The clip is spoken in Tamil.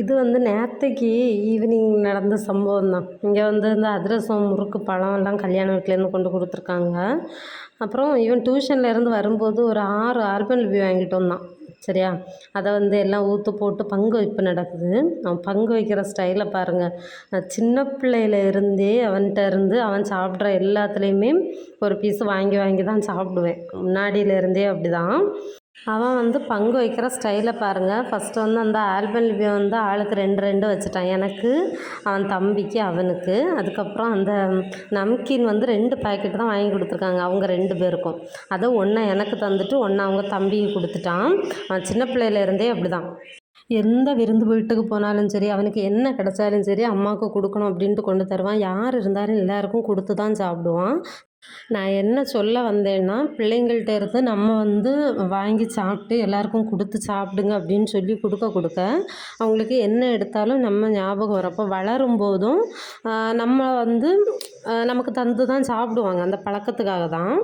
இது வந்து நேற்றைக்கு ஈவினிங் நடந்த சம்பவம் தான் இங்கே வந்து இந்த அதிரசம் முறுக்கு பழம் எல்லாம் கல்யாண வீட்டிலேருந்து கொண்டு கொடுத்துருக்காங்க. அப்புறம் இவன் டியூஷன்லேருந்து வரும்போது ஒரு ஆறு ஆர்பன் லிபி வாங்கிட்டு வந்தான். சரியா? அதை வந்து எல்லாம் ஊற்று போட்டு பங்கு வைப்பு நடக்குது. அவன் பங்கு வைக்கிற ஸ்டைலை பாருங்கள் நான் சின்ன பிள்ளையில இருந்தே அவன்கிட்ட இருந்து அவன் சாப்பிட்ற எல்லாத்துலேயுமே ஒரு பீஸ் வாங்கி வாங்கி தான் சாப்பிடுவேன். முன்னாடியிலேருந்தே அப்படி தான் அவன் வந்து பங்கு வைக்கிற ஸ்டைலை பாருங்கள் ஃபஸ்ட்டு வந்து அந்த ஆல்பன் லிபியை வந்து ஆளுக்கு ரெண்டு ரெண்டு வச்சுட்டான். எனக்கு அவன் தம்பிக்கு அவனுக்கு. அதுக்கப்புறம் அந்த நம்கின் வந்து ரெண்டு பாக்கெட் தான் வாங்கி கொடுத்துருக்காங்க. அவங்க ரெண்டு பேருக்கும். அதை ஒன்றை எனக்கு தந்துட்டு ஒன்று அவங்க தம்பிக்கு கொடுத்துட்டான். அவன் சின்ன பிள்ளையில இருந்தே அப்படி தான் எந்த விருந்து வீட்டுக்கு போனாலும் சரி அவனுக்கு என்ன கிடைச்சாலும் சரி அம்மாவுக்கு கொடுக்கணும் அப்படின்ட்டு கொண்டு தருவான். யார் இருந்தாலும் எல்லாருக்கும் கொடுத்து தான் சாப்பிடுவான். நான் என்ன சொல்ல வந்தேன்னா பிள்ளைங்கள்ட்ட இருந்து நம்ம வந்து வாங்கி சாப்பிட்டு எல்லாருக்கும் கொடுத்து சாப்பிடுங்க அப்படின்னு சொல்லி கொடுக்க கொடுக்க அவங்களுக்கு என்ன எடுத்தாலும் நம்ம ஞாபகம் வரப்போ வளரும் போதும் நம்ம வந்து நமக்கு தந்து தான் சாப்பிடுவாங்க. அந்த பழக்கத்துக்காக தான்.